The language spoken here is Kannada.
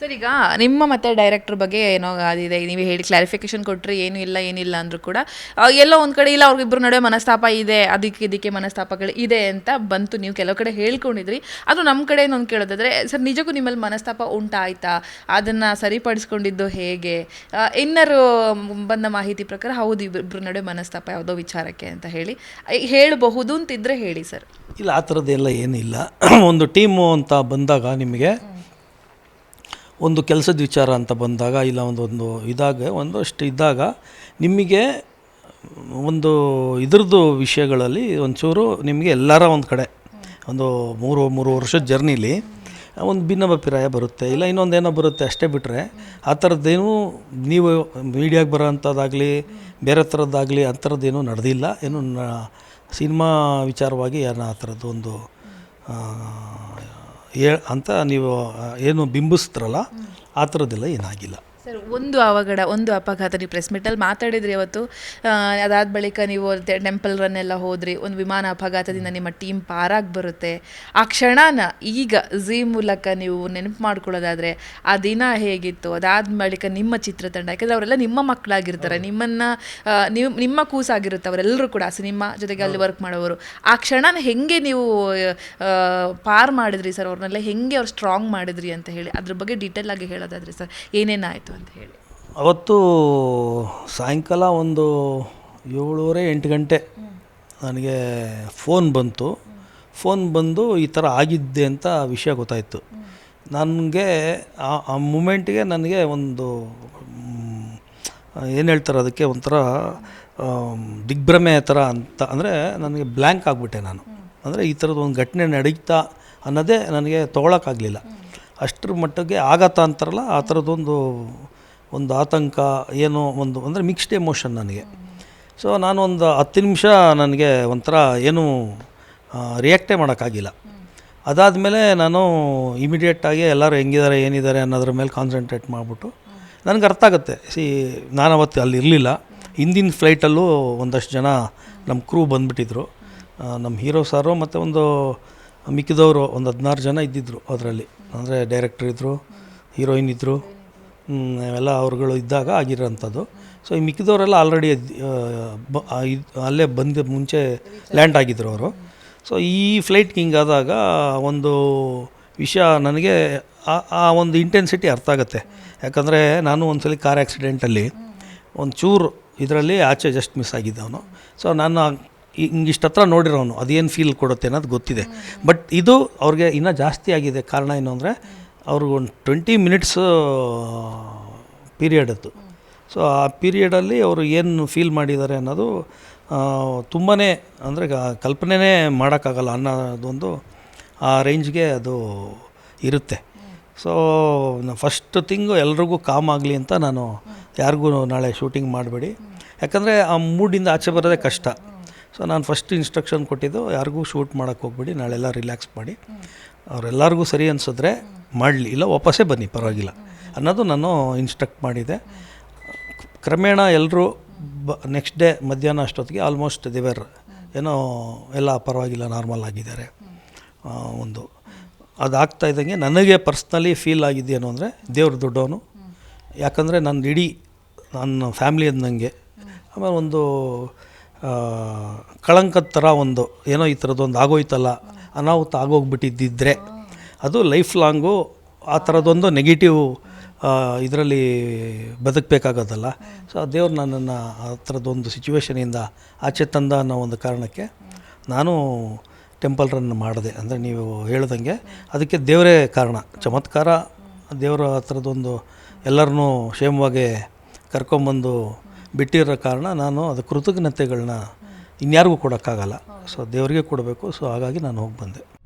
ಸರ್ ಈಗ ನಿಮ್ಮ ಮತ್ತೆ ಡೈರೆಕ್ಟರ್ ಬಗ್ಗೆ ಏನೋ ಅದಿದೆ ನೀವು ಹೇಳಿ ಕ್ಲಾರಿಫಿಕೇಶನ್ ಕೊಟ್ಟರೆ ಏನು ಇಲ್ಲ ಏನಿಲ್ಲ ಅಂದರೂ ಕೂಡ ಎಲ್ಲೋ ಒಂದು ಕಡೆ ಇಲ್ಲ ಅವ್ರಿಗಿಬ್ಬರು ನಡುವೆ ಮನಸ್ತಾಪ ಇದೆ ಅದಕ್ಕೆ ಇದಕ್ಕೆ ಮನಸ್ತಾಪಗಳು ಇದೆ ಅಂತ ಬಂತು ನೀವು ಕೆಲವು ಕಡೆ ಹೇಳ್ಕೊಂಡಿದ್ರಿ. ಅದು ನಮ್ಮ ಕಡೆ ಒಂದು ಕೇಳೋದಾದ್ರೆ ಸರ್ ನಿಜಕ್ಕೂ ನಿಮ್ಮಲ್ಲಿ ಮನಸ್ತಾಪ ಉಂಟಾಯ್ತಾ? ಅದನ್ನು ಸರಿಪಡಿಸ್ಕೊಂಡಿದ್ದು ಹೇಗೆ? ಇನ್ನರು ಬಂದ ಮಾಹಿತಿ ಪ್ರಕಾರ ಹೌದು ಇಬ್ಬರು ನಡುವೆ ಮನಸ್ತಾಪ ಯಾವುದೋ ವಿಚಾರಕ್ಕೆ ಅಂತ ಹೇಳಿ ಹೇಳಬಹುದು ಅಂತಿದ್ರೆ ಹೇಳಿ ಸರ್. ಇಲ್ಲ ಆ ಥರದ್ದೆಲ್ಲ ಏನಿಲ್ಲ. ಒಂದು ಟೀಮು ಅಂತ ಬಂದಾಗ ನಿಮಗೆ ಒಂದು ಕೆಲಸದ ವಿಚಾರ ಅಂತ ಬಂದಾಗ ಇಲ್ಲ, ಒಂದು ಒಂದು ಇದಾಗ ಒಂದಷ್ಟು ಇದ್ದಾಗ ನಿಮಗೆ ಒಂದು ಇದ್ರದ್ದು ವಿಷಯಗಳಲ್ಲಿ ಒಂಚೂರು ನಿಮಗೆ ಎಲ್ಲರ ಒಂದು ಕಡೆ, ಒಂದು ಮೂರು ಮೂರು ವರ್ಷದ ಜರ್ನಿಲಿ ಒಂದು ಭಿನ್ನಾಭಿಪ್ರಾಯ ಬರುತ್ತೆ. ಇಲ್ಲ, ಇನ್ನೊಂದು ಏನೋ ಬರುತ್ತೆ ಅಷ್ಟೇ ಬಿಟ್ಟರೆ ಆ ಥರದ್ದೇನು ನೀವು ಮೀಡಿಯಾಗೆ ಬರೋ ಅಂಥದ್ದಾಗಲಿ ಬೇರೆ ಥರದ್ದಾಗಲಿ ಆ ಥರದ್ದೇನು ನಡೆದಿಲ್ಲ. ಏನು ಸಿನಿಮಾ ವಿಚಾರವಾಗಿ ಏನೋ ಆ ಥರದ್ದು ಒಂದು ಏ ಅಂತ ನೀವು ಏನು ಬಿಂಬಿಸ್ತಾರಲ್ಲ ಆ ಥರದ್ದೆಲ್ಲ ಏನಾಗಿಲ್ಲ. ಸರ್ ಒಂದು ಅವಘಡ ಒಂದು ಅಪಘಾತ ನೀವು ಪ್ರೆಸ್ ಮೀಟಲ್ಲಿ ಮಾತಾಡಿದ್ರಿ ಅವತ್ತು. ಅದಾದ ಬಳಿಕ ನೀವು ಟೆಂಪಲ್ ರನ್ ಎಲ್ಲ ಹೋದ್ರಿ ಒಂದು ವಿಮಾನ ಅಪಘಾತದಿಂದ ನಿಮ್ಮ ಟೀಮ್ ಪಾರಾಗಿ ಬರುತ್ತೆ. ಆ ಕ್ಷಣನ ಈಗ ಝೀ ಮೂಲಕ ನೀವು ನೆನಪು ಮಾಡ್ಕೊಳ್ಳೋದಾದರೆ ಆ ದಿನ ಹೇಗಿತ್ತು? ಅದಾದ ಬಳಿಕ ನಿಮ್ಮ ಚಿತ್ರತಂಡ ಯಾಕಂದ್ರೆ ಅವರೆಲ್ಲ ನಿಮ್ಮ ಮಕ್ಕಳಾಗಿರ್ತಾರೆ ನಿಮ್ಮನ್ನ ನೀವು ನಿಮ್ಮ ಕೂಸಾಗಿರುತ್ತೆ ಅವರೆಲ್ಲರೂ ಕೂಡ ಸಿನಿಮಾ ಜೊತೆಗೆ ಅಲ್ಲಿ ವರ್ಕ್ ಮಾಡೋವರು ಆ ಕ್ಷಣನ ಹೆಂಗೆ ನೀವು ಪಾರ್ ಮಾಡಿದ್ರಿ ಸರ್ ಅವ್ರನ್ನೆಲ್ಲ? ಹೆಂಗೆ ಅವ್ರು ಸ್ಟ್ರಾಂಗ್ ಮಾಡಿದ್ರಿ ಅಂತ ಹೇಳಿ ಅದ್ರ ಬಗ್ಗೆ ಡೀಟೇಲ್ ಆಗಿ ಹೇಳೋದಾದ್ರೆ ಸರ್, ಏನೇನಾಯಿತು ಅಂತ ಹೇಳಿ. ಅವತ್ತು ಸಾಯಂಕಾಲ ಒಂದು ಏಳುವರೆ ಎಂಟು ಗಂಟೆ ನನಗೆ ಫೋನ್ ಬಂತು. ಫೋನ್ ಬಂದು ಈ ಥರ ಆಗಿದ್ದೆ ಅಂತ ವಿಷಯ ಗೊತ್ತಾಯಿತು. ನನಗೆ ಆ ಮೂಮೆಂಟ್ಗೆ ನನಗೆ ಒಂದು ಏನು ಹೇಳ್ತಾರೆ ಅದಕ್ಕೆ ಒಂಥರ ದಿಗ್ಭ್ರಮೆ ಥರ ಅಂತ, ಅಂದರೆ ನನಗೆ ಬ್ಲ್ಯಾಂಕ್ ಆಗಿಬಿಟ್ಟೆ ನಾನು. ಅಂದರೆ ಈ ಥರದ ಒಂದು ಘಟನೆ ನಡೀತಾ ಅನ್ನೋದೇ ನನಗೆ ತೊಗೊಳಕ್ಕಾಗಲಿಲ್ಲ. ಅಷ್ಟರ ಮಟ್ಟಿಗೆ ಆಘಾತ ಅಂತಾರಲ್ಲ, ಆ ಥರದ್ದೊಂದು, ಒಂದು ಆತಂಕ, ಏನೋ ಒಂದು, ಅಂದರೆ ಮಿಕ್ಸ್ಡ್ ಎಮೋಷನ್ ನನಗೆ. ಸೊ ನಾನು ಒಂದು ಹತ್ತು ನಿಮಿಷ ನನಗೆ ಒಂಥರ ಏನು ರಿಯಾಕ್ಟೇ ಮಾಡೋಕ್ಕಾಗಿಲ್ಲ. ಅದಾದಮೇಲೆ ನಾನು ಇಮಿಡಿಯೇಟಾಗಿ ಎಲ್ಲರೂ ಹೆಂಗಿದ್ದಾರೆ, ಏನಿದ್ದಾರೆ ಅನ್ನೋದ್ರ ಮೇಲೆ ಕಾನ್ಸಂಟ್ರೇಟ್ ಮಾಡಿಬಿಟ್ಟು, ನನಗೆ ಅರ್ಥ ಆಗುತ್ತೆ. ಸಿ ನಾನು ಅವತ್ತು ಅಲ್ಲಿ ಇರಲಿಲ್ಲ. ಹಿಂದಿನ ಫ್ಲೈಟಲ್ಲೂ ಒಂದಷ್ಟು ಜನ ನಮ್ಮ ಕ್ರೂ ಬಂದುಬಿಟ್ಟಿದ್ರು. ನಮ್ಮ ಹೀರೋ ಸಾರು ಮತ್ತು ಒಂದು ಮಿಕ್ಕಿದವರು ಒಂದು ಹದಿನಾರು ಜನ ಇದ್ದಿದ್ದರು ಅದರಲ್ಲಿ. ಅಂದರೆ ಡೈರೆಕ್ಟ್ರ್ ಇದ್ದರು, ಹೀರೋಯಿನ್ ಇದ್ದರು ಎಲ್ಲ ಅವ್ರುಗಳು ಇದ್ದಾಗ ಆಗಿರೋಂಥದ್ದು. ಸೊ, ಈ ಮಿಕ್ಕಿದವರೆಲ್ಲ ಆಲ್ರೆಡಿ ಅಲ್ಲೇ ಬಂದ ಮುಂಚೆ ಲ್ಯಾಂಡ್ ಆಗಿದ್ದರು ಅವರು. ಸೊ, ಈ ಫ್ಲೈಟ್ ಹಿಂಗಾದಾಗ ಒಂದು ವಿಷಯ ನನಗೆ, ಆ ಒಂದು ಇಂಟೆನ್ಸಿಟಿ ಅರ್ಥ ಆಗುತ್ತೆ. ಯಾಕಂದರೆ ನಾನು ಒಂದು ಸಲ ಕಾರ್ ಆ್ಯಕ್ಸಿಡೆಂಟಲ್ಲಿ ಒಂದು ಚೂರು ಇದರಲ್ಲಿ ಆಚೆ ಜಸ್ಟ್ ಮಿಸ್ ಆಗಿದ್ದವನು ಸೊ, ನಾನು ಹತ್ರ ನೋಡಿರೋನು, ಅದೇನು ಫೀಲ್ ಕೊಡುತ್ತೆ ಅನ್ನೋದು ಗೊತ್ತಿದೆ. ಬಟ್ ಇದು ಅವ್ರಿಗೆ ಇನ್ನೂ ಜಾಸ್ತಿ ಆಗಿದೆ. ಕಾರಣ ಏನು ಅಂದರೆ ಅವ್ರಿಗೊಂದು ಟ್ವೆಂಟಿ ಮಿನಿಟ್ಸು ಪೀರಿಯಡ್ ಅದು ಸೊ ಆ ಪೀರಿಯಡಲ್ಲಿ ಅವರು ಏನು ಫೀಲ್ ಮಾಡಿದ್ದಾರೆ ಅನ್ನೋದು ತುಂಬಾ ಅಂದರೆ ಕಲ್ಪನೆನೇ ಮಾಡೋಕ್ಕಾಗಲ್ಲ ಅನ್ನೋದೊಂದು ಆ ರೇಂಜ್ಗೆ ಅದು ಇರುತ್ತೆ. ಸೊ ಫಸ್ಟ್ ಥಿಂಗು ಎಲ್ರಿಗೂ ಕಾಮ್ ಆಗಲಿ ಅಂತ ನಾನು ಯಾರಿಗೂ ನಾಳೆ ಶೂಟಿಂಗ್ ಮಾಡಬೇಡಿ. ಯಾಕಂದರೆ ಆ ಮೂಡಿಂದ ಆಚೆ ಬರೋದೇ ಕಷ್ಟ. ಸೊ ನಾನು ಫಸ್ಟ್ ಇನ್ಸ್ಟ್ರಕ್ಷನ್ ಕೊಟ್ಟಿದ್ದು, ಯಾರಿಗೂ ಶೂಟ್ ಮಾಡೋಕ್ಕೆ ಹೋಗ್ಬೇಡಿ, ನಾಳೆಲ್ಲ ರಿಲ್ಯಾಕ್ಸ್ ಮಾಡಿ. ಅವರೆಲ್ಲರಿಗೂ ಸರಿ ಅನಿಸಿದ್ರೆ ಮಾಡಲಿ, ಇಲ್ಲ ವಾಪಸ್ಸೇ ಬನ್ನಿ, ಪರವಾಗಿಲ್ಲ. ಅನ್ನೋದು ನಾನು ಇನ್ಸ್ಟ್ರಕ್ಟ್ ಮಾಡಿದೆ. ಕ್ರಮೇಣ ಎಲ್ಲರೂ ಬ ನೆಕ್ಸ್ಟ್ ಡೇ ಮಧ್ಯಾಹ್ನ ಅಷ್ಟೊತ್ತಿಗೆ ಆಲ್ಮೋಸ್ಟ್ ದಿವೆರ್ ಏನೋ, ಎಲ್ಲ ಪರವಾಗಿಲ್ಲ ನಾರ್ಮಲ್ ಆಗಿದ್ದಾರೆ. ಒಂದು. ಅದಾಗ್ತಾ ಇದ್ದಂಗೆ ನನಗೆ ಪರ್ಸ್ನಲಿ ಫೀಲ್ ಆಗಿದ್ದೇನು ಅಂದರೆ, ದೇವ್ರ ದೊಡ್ಡವನು. ಯಾಕಂದರೆ ನನ್ನ ಇಡೀ, ನನ್ನ ಫ್ಯಾಮ್ಲಿ ಅಂದಂಗೆ ಆಮೇಲೆ ಒಂದು ಕಳಂಕದ ಥರ ಒಂದು, ಏನೋ ಈ ಥರದ್ದೊಂದು ಆಗೋಯ್ತಲ್ಲ, ಅನಾಹುತ ಆಗೋಗ್ಬಿಟ್ಟಿದ್ದಿದ್ರೆ, ಅದು ಲೈಫ್ ಲಾಂಗು ಆ ಥರದ್ದೊಂದು ನೆಗೆಟಿವ್ ಇದರಲ್ಲಿ ಬದುಕಬೇಕಾಗೋದಲ್ಲ. ಸೊ ದೇವ್ರು ನನ್ನನ್ನು ಆ ಥರದ್ದೊಂದು ಸಿಚುವೇಶನಿಂದ ಆಚೆ ತಂದ ಅನ್ನೋ ಒಂದು ಕಾರಣಕ್ಕೆ ನಾನು ಟೆಂಪಲ್ ರನ್ ಮಾಡಿದೆ. ಅಂದರೆ ನೀವು ಹೇಳ್ದಂಗೆ ಅದಕ್ಕೆ ದೇವರೇ ಕಾರಣ. ಚಮತ್ಕಾರ ದೇವರ ಆ ಥರದ್ದೊಂದು ಎಲ್ಲರನ್ನೂ ಕ್ಷೇಮವಾಗಿ ಕರ್ಕೊಂಬಂದು ಬಿಟ್ಟಿರೋ ಕಾರಣ ನಾನು ಅದು ಕೃತಜ್ಞತೆಗಳನ್ನ ಇನ್ಯಾರಿಗೂ ಕೊಡೋಕ್ಕಾಗಲ್ಲ. ಸೊ ದೇವರಿಗೆ ಕೊಡಬೇಕು. ಸೊ ಹಾಗಾಗಿ ನಾನು ಹೋಗಿ ಬಂದೆ.